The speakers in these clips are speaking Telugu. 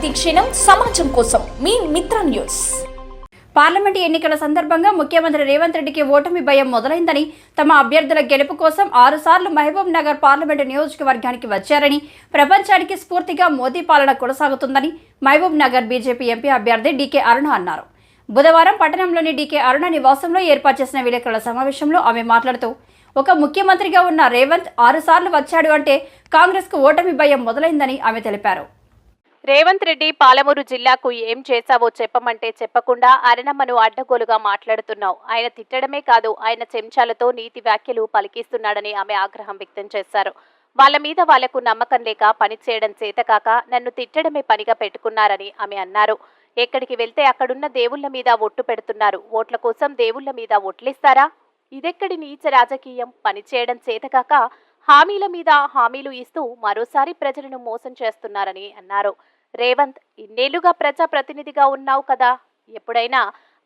ప్రతిక్షణం సమాజం కోసం మీ మిత్ర న్యూస్. పార్లమెంటు ఎన్నికల సందర్భంగా ముఖ్యమంత్రి రేవంత్ రెడ్డికి ఓటమి భయం మొదలైందని తమ అభ్యర్థుల గెలుపు కోసం ఆరుసార్లు మహబూబ్ నగర్ పార్లమెంటు నియోజకవర్గానికి వచ్చారని ప్రపంచానికి స్ఫూర్తిగా మోదీ పాలన కొనసాగుతుందని మహబూబ్ నగర్ బీజేపీ ఎంపీ అభ్యర్థి డీకే అరుణ అన్నారు. బుధవారం పట్టణంలోని డీకే అరుణ నివాసంలో ఏర్పాటు చేసిన విలేకరుల సమావేశంలో ఆమె మాట్లాడుతూ ఒక ముఖ్యమంత్రిగా ఉన్న రేవంత్ ఆరుసార్లు వచ్చాడు అంటే కాంగ్రెస్కు ఓటమి భయం మొదలైందని ఆమె తెలిపారు. రేవంత్ రెడ్డి పాలమూరు జిల్లాకు ఏం చేశావో చెప్పమంటే చెప్పకుండా అరణమ్మను అడ్డగోలుగా మాట్లాడుతున్నావు. ఆయన తిట్టడమే కాదు ఆయన చెంచాలతో నీతి వ్యాఖ్యలు పలికిస్తున్నాడని ఆమె ఆగ్రహం వ్యక్తం చేశారు. వాళ్ళ మీద వాళ్ళకు నమ్మకం లేక పనిచేయడం చేతకాక నన్ను తిట్టడమే పనిగా పెట్టుకున్నారని ఆమె అన్నారు. ఎక్కడికి వెళ్తే అక్కడున్న దేవుళ్ళ మీద ఒట్టు పెడుతున్నారు. ఓట్ల కోసం దేవుళ్ళ మీద ఒట్లిస్తారా ఇదెక్కడి నీచ రాజకీయం? పనిచేయడం చేతకాక హామీల మీద హామీలు ఇస్తూ మరోసారి ప్రజలను మోసం చేస్తున్నారని అన్నారు. రేవంత్ ఇన్నేళ్ళుగా ప్రజా ప్రతినిధిగా ఉన్నావు కదా ఎప్పుడైనా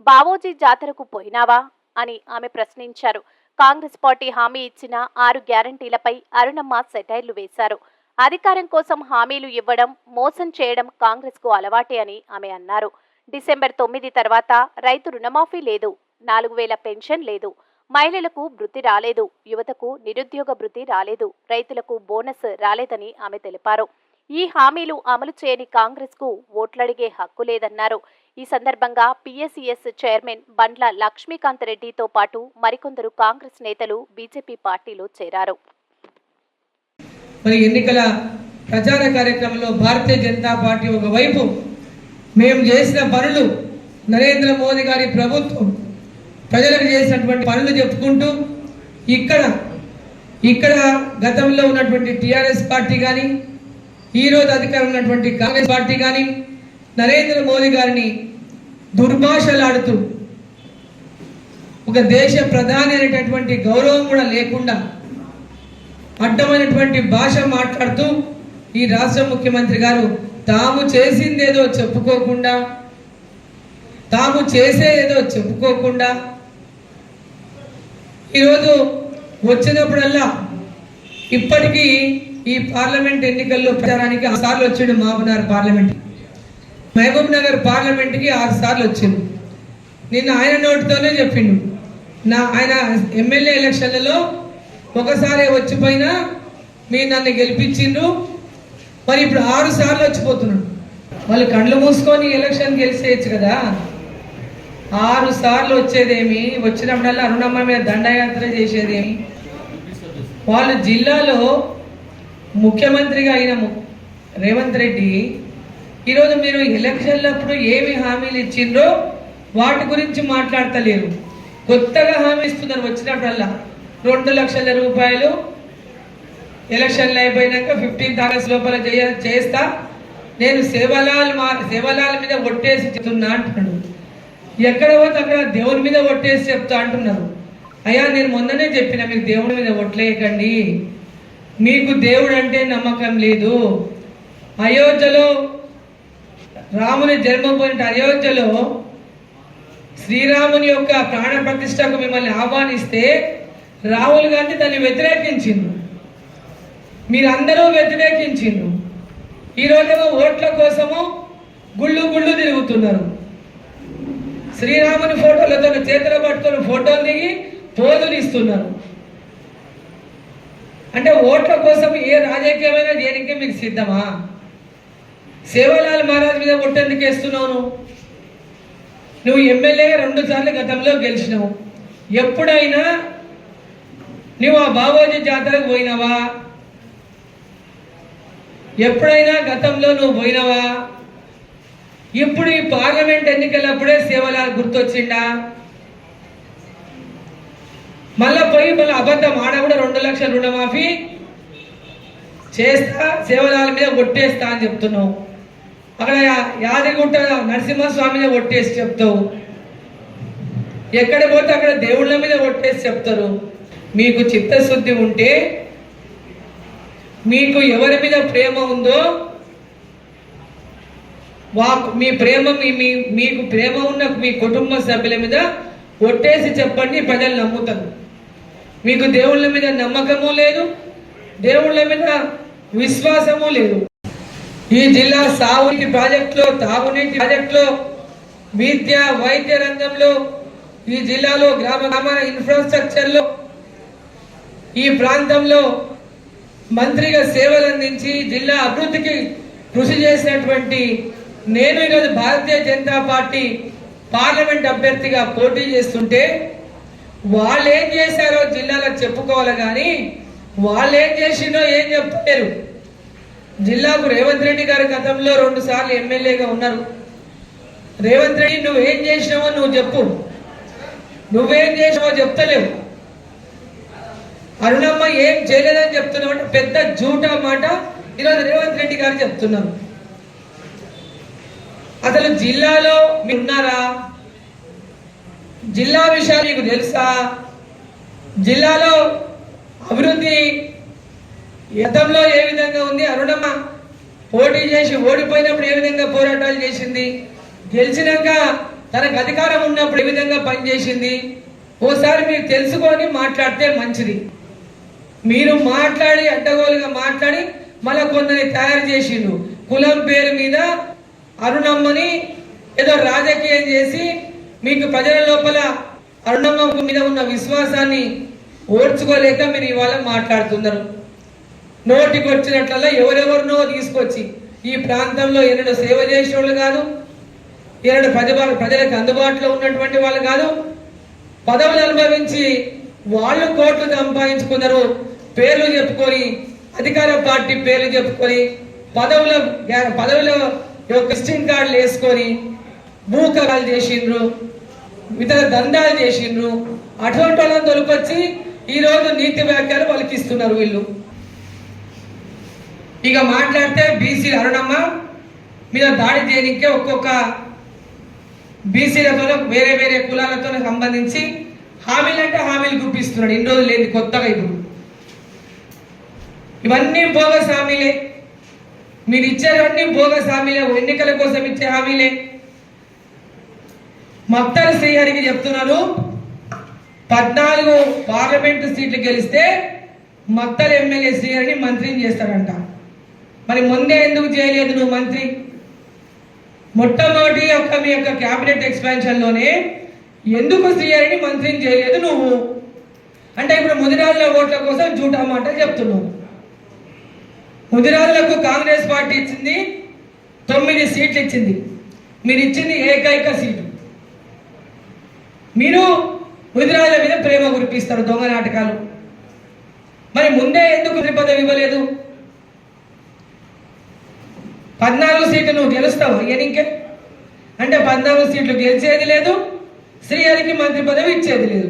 బావోజీ జాతరకు పోయినావా? అని ఆమె ప్రశ్నించారు. కాంగ్రెస్ పార్టీ హామీ ఇచ్చిన ఆరు గ్యారంటీలపై అరుణమ్మ సెటైర్లు వేశారు. అధికారం కోసం హామీలు ఇవ్వడం మోసం చేయడం కాంగ్రెస్కు అలవాటే అని ఆమె అన్నారు. డిసెంబర్ తొమ్మిది తర్వాత రైతు రుణమాఫీ లేదు నాలుగు వేల పెన్షన్ లేదు మహిళలకు భృతి రాలేదు యువతకు నిరుద్యోగ భృతి రాలేదు రైతులకు బోనస్ రాలేదని ఆమె తెలిపారు. ఈ హామీలు అమలు చేయని కాంగ్రెస్కు ఓట్లడిగే హక్కు లేదన్నారు. ఈ సందర్భంగా పిఎస్సిఎస్ చైర్మన్ బండ్ల లక్ష్మీకాంత్ రెడ్డితో పాటు మరికొందరు కాంగ్రెస్ నేతలు బీజేపీ పార్టీలో చేరారు. మరి ఎన్నికల ప్రచార కార్యక్రమంలో భారతీయ జనతా పార్టీ ఒకవైపు మేము చేసిన పనులు నరేంద్ర మోదీ గారి ప్రభుత్వం ప్రజలకు చేసినటువంటి పనులు చెప్పుకుంటూ ఇక్కడ ఇక్కడ గతంలో ఉన్నటువంటి టిఆర్ఎస్ పార్టీ కానీ ఈరోజు అధికారం ఉన్నటువంటి కాంగ్రెస్ పార్టీ కానీ నరేంద్ర మోదీ గారిని దుర్భాషలాడుతూ ఒక దేశ ప్రధాని అనేటటువంటి గౌరవం కూడా లేకుండా అడ్డమైనటువంటి భాష మాట్లాడుతూ ఈ రాష్ట్ర ముఖ్యమంత్రి గారు తాము చేసిందేదో చెప్పుకోకుండా తాము చేసేదేదో చెప్పుకోకుండా ఈరోజు వచ్చినప్పుడల్లా ఇప్పటికీ ఈ పార్లమెంట్ ఎన్నికల్లో ప్రచారానికి ఆరు సార్లు వచ్చిండు మహబూబ్నగర్ పార్లమెంట్. మహబూబ్ నగర్ పార్లమెంట్కి ఆరు సార్లు వచ్చిండు. నిన్న ఆయన నోటితోనే చెప్పిండు. నా ఆయన ఎమ్మెల్యే ఎలక్షన్లలో ఒకసారి వచ్చిపోయినా మీరు నన్ను గెలిపించిండ్రు. మరి ఇప్పుడు ఆరు సార్లు వచ్చిపోతున్నాడు. వాళ్ళు కళ్ళు మూసుకొని ఎలక్షన్ గెలిచేయచ్చు కదా. ఆరు సార్లు వచ్చేదేమి? వచ్చినప్పుడల్లా అరుణమ్మ మీద దండయాత్ర చేసేదేమి? వాళ్ళు జిల్లాలో ముఖ్యమంత్రిగా అయిన రేవంత్ రెడ్డి ఈరోజు మీరు ఎలక్షన్లప్పుడు ఏమి హామీలు ఇచ్చిండ్రో వాటి గురించి మాట్లాడతలేరు. కొత్తగా హామీ ఇస్తున్నారు వచ్చినప్పుడల్లా. రెండు లక్షల రూపాయలు ఎలక్షన్లు అయిపోయినాక ఫిఫ్టీన్త్ ఆగస్ట్ లోపల చేయ చేస్తా. నేను సేవలాల్ మా సేవలాల్ మీద ఒట్టేసి చెప్తున్నా అంటున్నాడు. ఎక్కడ పోతే అక్కడ దేవుని మీద ఒట్టేసి చెప్తా అంటున్నారు. అయ్యా నేను మొన్ననే చెప్పిన మీకు దేవుడి మీద ఒట్లేయకండి. మీకు దేవుడు అంటే నమ్మకం లేదు. అయోధ్యలో రాముని జన్మపోయిన అయోధ్యలో శ్రీరాముని యొక్క ప్రాణ ప్రతిష్టకు మిమ్మల్ని ఆహ్వానిస్తే రాహుల్ గాంధీ దాన్ని వ్యతిరేకించిండు. మీరందరూ వ్యతిరేకించిండు. ఈరోజేమో ఓట్ల కోసము గుళ్ళు గుళ్ళు తిరుగుతున్నారు. శ్రీరాముని ఫోటోలతో చేతుల పట్టుకొని ఫోటోలు దిగి పోజులు ఇస్తున్నారు అంటే ఓట్ల కోసం ఏ రాజకీయమైన దేనికి మీకు సిద్ధమా? సేవలాల్ మహారాజ్ మీద ఒట్టెందుకు వేస్తున్నావు నువ్వు? ఎమ్మెల్యేగా రెండు సార్లు గతంలో గెలిచినావు. ఎప్పుడైనా నువ్వు ఆ బాబోజీ జాతరకు పోయినావా? ఎప్పుడైనా గతంలో నువ్వు పోయినావా? ఇప్పుడు ఈ పార్లమెంట్ ఎన్నికలప్పుడే సేవలాల్ గుర్తొచ్చిండా? మళ్ళా పోయి మళ్ళీ అబద్ధం ఆడ లక్షల రుణమాఫీ చేస్తా సేవలాల మీద కొట్టేస్తా అని చెప్తున్నావు. అక్కడ యా- నరసింహస్వామిని కొట్టేసి మీద చెప్తావు. ఎక్కడ పోతే అక్కడ దేవుళ్ళ మీద కొట్టేసి చెప్తారు. మీకు చిత్తశుద్ధి ఉంటే మీకు ఎవరి మీద ప్రేమ ఉందో వా మీ ప్రేమ మీ మీ- మీకు ప్రేమ ఉన్న మీ కుటుంబ సభ్యుల మీద కొట్టేసి చెప్పండి ప్రజలు నమ్ముతారు. మీకు దేవుళ్ళ మీద నమ్మకము లేదు దేవుళ్ళ మీద విశ్వాసము లేదు. ఈ జిల్లా సాగునీటి ప్రాజెక్టులో తాగునీటి ప్రాజెక్టులో విద్య వైద్య రంగంలో ఈ జిల్లాలో గ్రామ గ్రామాల ఇన్ఫ్రాస్ట్రక్చర్లో ఈ ప్రాంతంలో మంత్రిగా సేవలు అందించి జిల్లా అభివృద్ధికి కృషి చేసినటువంటి నేను ఈరోజు భారతీయ జనతా పార్టీ పార్లమెంట్ అభ్యర్థిగా పోటీ చేస్తుంటే వాళ్ళు ఏం చేశారో జిల్లాలో చెప్పుకోవాలి కానీ వాళ్ళు ఏం చేసిండో ఏం చెప్పలేరు జిల్లాకు రేవంత్ రెడ్డి గారి గతంలో రెండు సార్లు ఎమ్మెల్యేగా ఉన్నారు. రేవంత్ రెడ్డి నువ్వు ఏం చేసినావో నువ్వు చెప్పు. నువ్వేం చేసినావో చెప్తలేవు. అరుణమ్మ ఏం చేయలేదని చెప్తున్నావు అంటే పెద్ద జూట మాట ఈరోజు రేవంత్ రెడ్డి గారు చెప్తున్నారు. అసలు జిల్లాలో మీరు ఉన్నారా? జిల్లా విషయాలు మీకు తెలుసా? జిల్లాలో అభివృద్ధి గతంలో ఏ విధంగా ఉంది? అరుణమ్మ పోటీ చేసి ఓడిపోయినప్పుడు ఏ విధంగా పోరాటాలు చేసింది? గెలిచినాక తనకు అధికారం ఉన్నప్పుడు ఏ విధంగా పనిచేసింది? ఓసారి మీరు తెలుసుకొని మాట్లాడితే మంచిది. మీరు మాట్లాడి అడ్డగోలుగా మాట్లాడి మళ్ళా కొందరిని తయారు చేసిండు కులం పేరు మీద అరుణమ్మని ఏదో రాజకీయం చేసి మీకు ప్రజల లోపల అరుణమ్మ మీద ఉన్న విశ్వాసాన్ని ఓడ్చుకోలేక మీరు ఇవాళ మాట్లాడుతున్నారు. నోటికి వచ్చినట్లల్లా ఎవరెవరినో తీసుకొచ్చి ఈ ప్రాంతంలో ఎన్నడూ సేవ చేసేవాళ్ళు కాదు ఎన్నడూ ప్రజ ప్రజలకు అందుబాటులో ఉన్నటువంటి వాళ్ళు కాదు పదవులు అనుభవించి వాళ్ళు కోట్లు సంపాదించుకున్నారు పేర్లు చెప్పుకొని అధికార పార్టీ పేర్లు చెప్పుకొని పదవుల పదవుల యొక్క విజిటింగ్ కార్డులు వేసుకొని మూకగాలు చేసిండ్రు ఇతర దందాలు చేసిండ్రు. అటువంటి వాళ్ళని తొలిపొచ్చి ఈరోజు నీతి వ్యాఖ్యలు పలికిస్తున్నారు వీళ్ళు. ఇక మాట్లాడితే బీసీ అరుణమ్మ మీద దాడి చేయడానికే ఒక్కొక్క బీసీలతో వేరే వేరే కులాలతో సంబంధించి హామీలు అంటే హామీలు గుప్పిస్తున్నాడు. ఇన్ని రోజులు లేని కొత్తగా ఇప్పుడు. ఇవన్నీ బోగస్ హామీలే మీరు ఇచ్చేవన్నీ బోగస్ హామీలే ఎన్నికల కోసం ఇచ్చే హామీలే. మత్తల శ్రీహరికి చెప్తున్నారు పద్నాలుగు పార్లమెంటు సీట్లు గెలిస్తే మత్తల ఎమ్మెల్యే శ్రీహరిని మంత్రిని చేస్తాడంట మరి ముందే ఎందుకు చేయలేదు నువ్వు మంత్రి? మొట్టమొదటి యొక్క మీ యొక్క క్యాబినెట్ ఎక్స్పాన్షన్లోనే ఎందుకు శ్రీహరిని మంత్రిని చేయలేదు నువ్వు? అంటే ఇప్పుడు ముదిరాజుల ఓట్ల కోసం జూటా మాట చెప్తున్నావు. ముదిరాజులకు కాంగ్రెస్ పార్టీ ఇచ్చింది తొమ్మిది సీట్లు ఇచ్చింది. మీరు ఇచ్చింది ఏకైక సీటు. మీరు ముదిరాజుల మీద ప్రేమ కురిపిస్తారు దొంగ నాటకాలు. మరి ముందే ఎందుకు మంత్రి పదవి ఇవ్వలేదు? పద్నాలుగు సీట్లు నువ్వు గెలుస్తావు ఇంకే అంటే పద్నాలుగు సీట్లు గెలిచేది లేదు శ్రీహరికి మంత్రి పదవి ఇచ్చేది లేదు.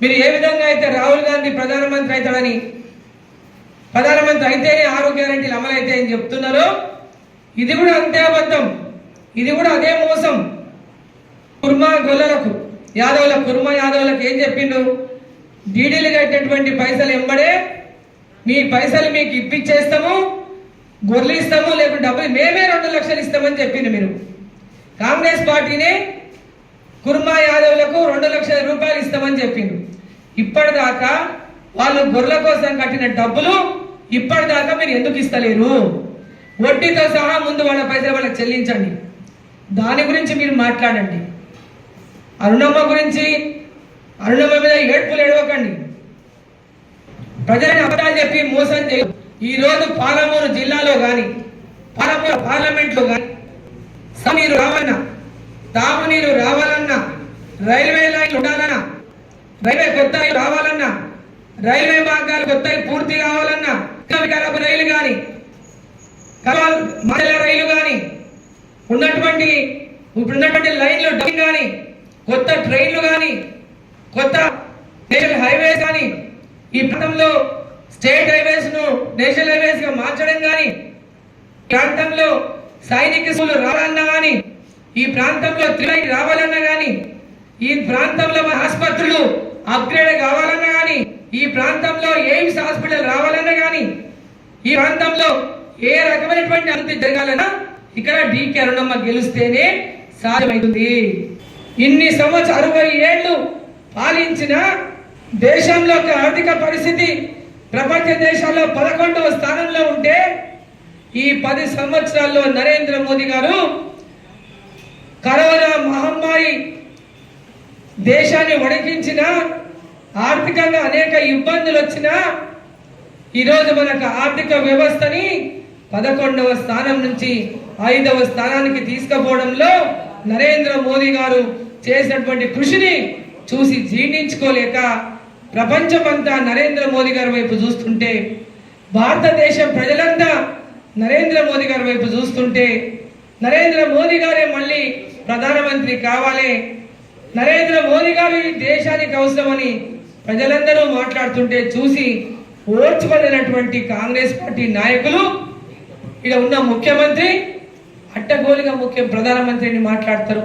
మీరు ఏ విధంగా అయితే రాహుల్ గాంధీ ప్రధానమంత్రి అవుతాడని ప్రధానమంత్రి అయితేనే ఆరు గ్యారంటీలు అమలైతాయని చెప్తున్నారో ఇది కూడా అంతే అబద్ధం. ఇది కూడా అదే మోసం. కుర్మా గొల్లలకు యాదవుల కుర్మా యాదవులకు ఏం చెప్పిండు? డీడీలు కట్టినటువంటి పైసలు ఎంబడే మీ పైసలు మీకు ఇప్పించేస్తాము గొర్రెలు ఇస్తాము లేకుంటే డబ్బులు మేమే రెండు లక్షలు ఇస్తామని చెప్పిండు మీరు. కాంగ్రెస్ పార్టీనే కుర్మా యాదవులకు రెండు లక్షల రూపాయలు ఇస్తామని చెప్పిండు. ఇప్పటిదాకా వాళ్ళు గొర్రెల కోసం కట్టిన డబ్బులు ఇప్పటిదాకా మీరు ఎందుకు ఇస్తలేరు? వడ్డీతో సహా ముందు వాళ్ళ పైసలు వాళ్ళకి చెల్లించండి. దాని గురించి మీరు మాట్లాడండి. అరుణమ్మ గురించి అరుణమ్మ మీద ఏడ్పులు ఎడవకండి ప్రజలని అబద్ధాలు చెప్పి మోసం చేయ ఈ రోజు పాలమూరు జిల్లాలో కానీ పాలమూరు పార్లమెంట్లో గాని నీరు రావాలన్నా తాగునీరు రావాలన్నా రైల్వే లైన్లు ఉండాలన్నా రైల్వే కొత్త రావాలన్నా రైల్వే మార్గాలు కొత్తవి పూర్తి కావాలన్నా రైలు కానీ మహిళా రైలు కానీ ఉన్నటువంటి ఇప్పుడు ఉన్నటువంటి లైన్లు డబ్బింగ్ కానీ కొత్త ట్రైన్లు కానీ కొత్త నేషనల్ హైవేస్ కానీ ఈ ప్రాంతంలో స్టేట్ హైవేస్ను నేషనల్ హైవేస్గా మార్చడం కానీ ప్రాంతంలో సైనిక స్కూలు రావాలన్నా కానీ ఈ ప్రాంతంలో త్రిలైన్ రావాలన్నా కానీ ఈ ప్రాంతంలో ఆసుపత్రులు అప్గ్రేడ్ కావాలన్నా కానీ ఈ ప్రాంతంలో ఎయిమ్స్ హాస్పిటల్ రావాలన్నా కానీ ఈ ప్రాంతంలో ఏ రకమైనటువంటి అభివృద్ధి జరగాలన్నా ఇక్కడ డీకే అరుణమ్మ గెలిస్తేనే సాధ్యమవుతుంది. ఇన్ని సంవత్సరం అరవై ఏళ్ళు పాలించిన దేశంలో ఆర్థిక పరిస్థితి ప్రపంచ దేశాల్లో పదకొండవ స్థానంలో ఉంటే ఈ పది సంవత్సరాల్లో నరేంద్ర మోదీ గారు కరోనా మహమ్మారి దేశాన్ని వణికించిన ఆర్థికంగా అనేక ఇబ్బందులు వచ్చినా ఈరోజు మనకు ఆర్థిక వ్యవస్థని పదకొండవ స్థానం నుంచి ఐదవ స్థానానికి తీసుకుపోవడంలో నరేంద్ర మోదీ గారు చేసినటువంటి కృషిని చూసి జీర్ణించుకోలేక ప్రపంచమంతా నరేంద్ర మోదీ గారి వైపు చూస్తుంటే భారతదేశం ప్రజలంతా నరేంద్ర మోదీ గారి వైపు చూస్తుంటే నరేంద్ర మోదీ గారే మళ్ళీ ప్రధానమంత్రి కావాలి నరేంద్ర మోదీ గారు దేశానికి అవసరమని ప్రజలందరూ మాట్లాడుతుంటే చూసి ఓర్చుకోలేనటువంటి కాంగ్రెస్ పార్టీ నాయకులు ఇక్కడ ఉన్న ముఖ్యమంత్రి అట్టగోలుగా ముఖ్య ప్రధానమంత్రిని మాట్లాడతారు.